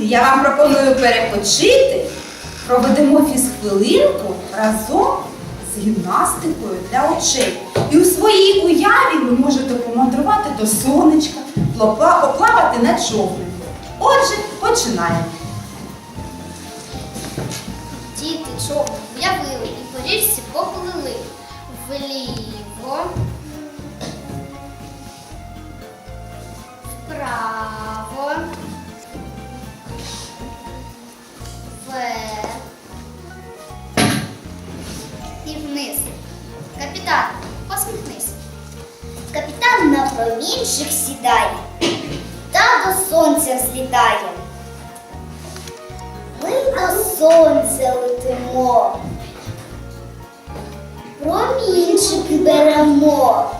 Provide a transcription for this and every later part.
я вам пропоную перепочити. Проведемо фізхвилинку разом з гімнастикою для очей. І у своїй уяві ви можете помандрувати до сонечка, поплавати на човнику. Отже, починаємо. Діти човник уявили і по річці поплили вліво, вниз. Капітан, посміхнись. Капітан на промінчик сідає та до сонця взлітає. Ми до сонця летимо. Промінчики беремо.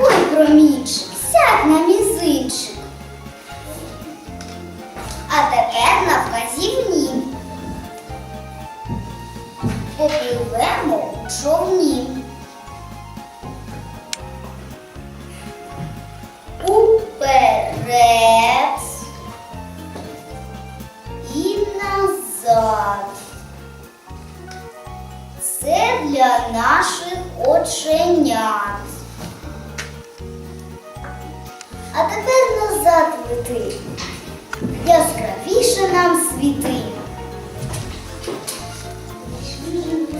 Ой, промінчик, У. Уперед і назад. Це для наших оченят. А тепер назад лети. Яскравіше нам світи.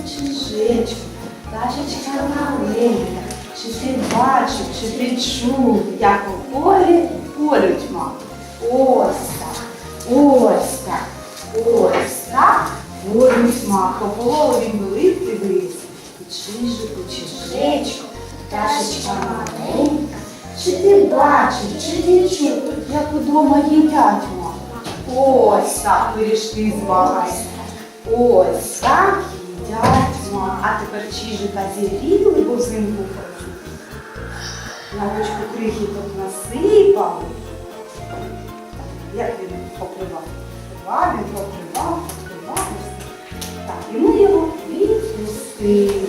Чижечку, пташечка маленька, чи ти бачив, чи ти чув, як у полі порють мав. Ось так, ось так, ось так порють мав. По полову він великий виріс. І чижику, чижечку, пташечка маленька, чи ти бачив, чи ти чув, як удома їдять мав. Ось так пиріжки з багаття. Ось так. А тепер чижика зігріли, бо взимку ручку крихіток насипали. Як він покривав? Покривав, він покривав, покривав. Так, і ми його відпустили.